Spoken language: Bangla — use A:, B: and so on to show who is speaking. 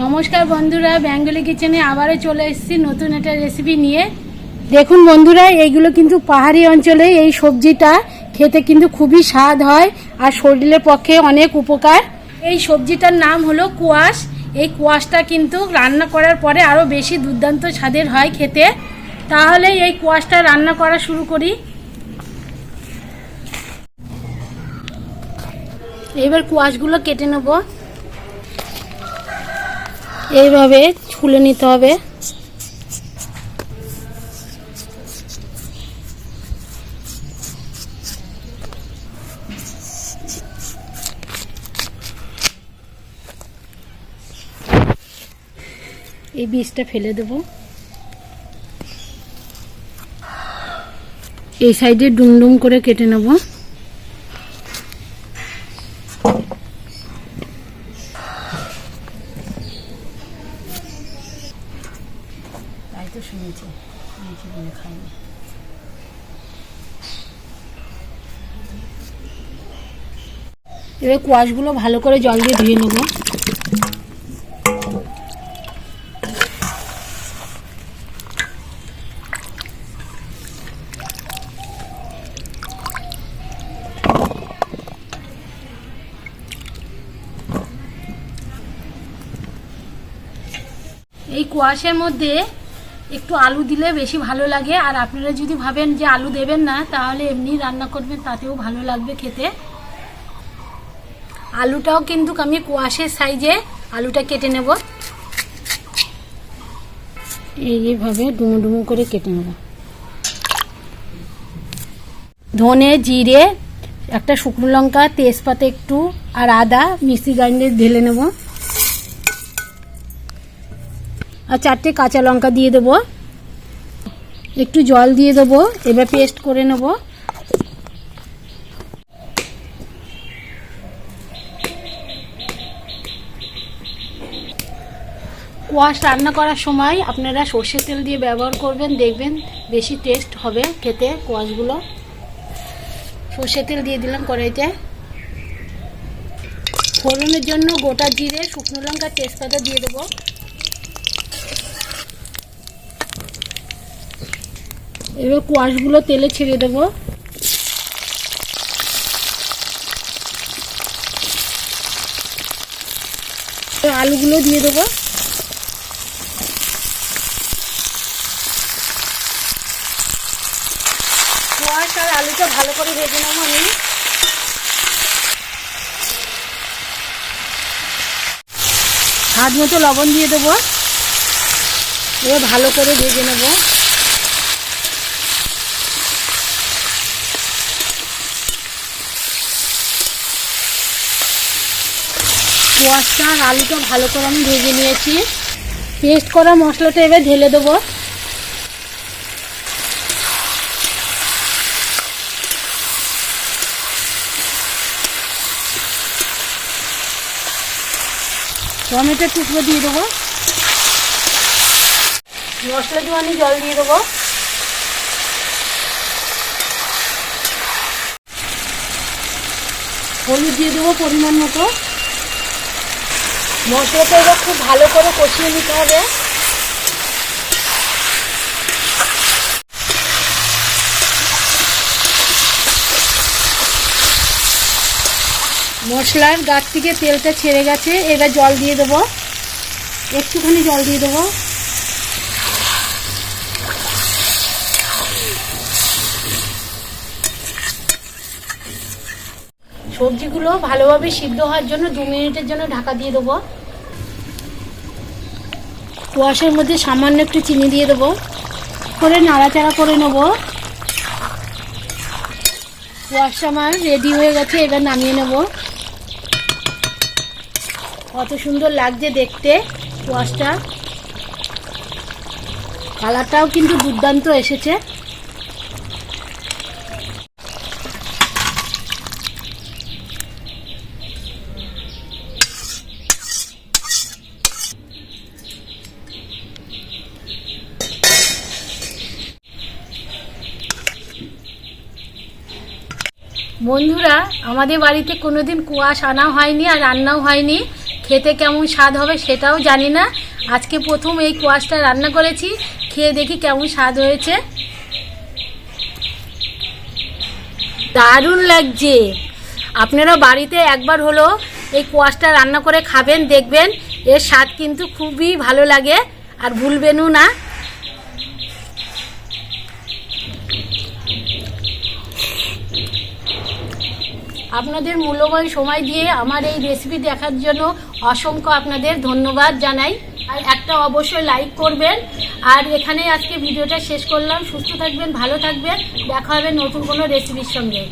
A: নমস্কার বন্ধুরা বেঙ্গলি কিচেনে আবারও চলে এসেছি নতুন একটা রেসিপি নিয়ে। দেখুন বন্ধুরা এইগুলো কিন্তু পাহাড়ি অঞ্চলে এই সবজিটা খেতে কিন্তু খুবই স্বাদ হয় আর শরীরের পক্ষে অনেক উপকার। এই সবজিটার নাম হলো কুয়াশ। এই কুয়াশটা কিন্তু রান্না করার পরে আরও বেশি দুর্দান্ত স্বাদের হয় খেতে। তাহলে এই কুয়াশটা রান্না করা শুরু করি। এবার কুয়াশগুলো কেটে নেব। এইভাবে ছুলে নিতে হবে। এই বীজটা ফেলে দেব। এই সাইডে ডুমডুম করে কেটে নেব। তাই তো শুনেছি শুনেছি বলে খাইনি এবার কোয়াশগুলো ভালো করে জল দিয়ে ধুয়ে নেব। এই কোয়াশের মধ্যে একটু আলু দিলে বেশি ভালো লাগে। আর আপনারা যদি ভাবেন যে আলু দেবেন না, তাহলে এমনি রান্না করবেন, তাতেও ভালো লাগবে খেতে। আলুটাও কিন্তু আমি কোয়াশের সাইজে আলুটা কেটে নেব। এইভাবে ডুমো ডুমো করে কেটে নেব। ধনে, জিরে, একটা শুকনো লঙ্কা, তেজপাতা একটু, আর আদা মিক্সি গ্রাইন্ডারে ঢেলে নেব। আর চারটে কাঁচা লঙ্কা দিয়ে দেবো। একটু জল দিয়ে দেবো, এবার পেস্ট করে নেব। কোয়াশ রান্না করার সময় আপনারা সর্ষের তেল দিয়ে ব্যবহার করবেন, দেখবেন বেশি টেস্ট হবে খেতে কোয়াশগুলো। সর্ষের তেল দিয়ে দিলাম কড়াইতে। ফোড়নের জন্য গোটা জিরে, শুকনো লঙ্কা, তেজপাতা দিয়ে দেবো। এবার কোয়াশগুলো তেলে ছেড়ে দেবো। আলুগুলো দিয়ে দেবো। কোয়াশ আর আলুটা ভালো করে ভেজে নেব আমি। হাত মতো লবণ দিয়ে দেবো। এবার ভালো করে ভেজে নেব। কোয়াশটা আর আলুটা ভালো করে আমি ভেজে নিয়েছি। পেস্ট করা মশলাটা এবার ঢেলে দেবো। টমেটো টুকরো দিয়ে দেবো। মশলা জোয়ানি জল দিয়ে দেবো। হলুদ দিয়ে দেবো পরিমাণ মতো। মশলাটা এবার খুব ভালো করে কষিয়ে নিতে হবে। মশলার গাছ থেকে তেলটা ছেড়ে গেছে, এবার জল দিয়ে দেবো। একটুখানি জল দিয়ে দেবো। সবজিগুলো ভালোভাবে সিদ্ধ হওয়ার জন্য দু মিনিটের জন্য ঢাকা দিয়ে দেবো। কুয়াশের মধ্যে সামান্য একটু চিনি দিয়ে দেবো। করে নাড়াচাড়া করে নেব। কুয়াশটা আমার রেডি হয়ে গেছে, এবার নামিয়ে নেব। কত সুন্দর লাগছে দেখতে কুয়াশটা। কালারটাও কিন্তু দুর্দান্ত এসেছে। বন্ধুরা, আমাদের বাড়িতে কোনোদিন কুয়াশ আনা হয়নি আর রান্নাও হয়নি। খেতে কেমন স্বাদ হবে সেটাও জানি না। আজকে প্রথম এই কুয়াশটা রান্না করেছি। খেয়ে দেখি কেমন স্বাদ হয়েছে। দারুণ লাগছে। আপনারা বাড়িতে একবার হলো এই কোয়াশটা রান্না করে খাবেন, দেখবেন। এর স্বাদ কিন্তু খুবই ভালো লাগে। আর ভুলবেনও না। আপনাদের মূল্যবান সময় দিয়ে আমার এই রেসিপি দেখার জন্য অসংখ্য আপনাদের ধন্যবাদ জানাই। আর একটা অবশ্যই লাইক করবেন। আর এখানে আজকে ভিডিওটা শেষ করলাম। সুস্থ থাকবেন, ভালো থাকবেন। দেখা হবে নতুন কোনো রেসিপির সঙ্গে।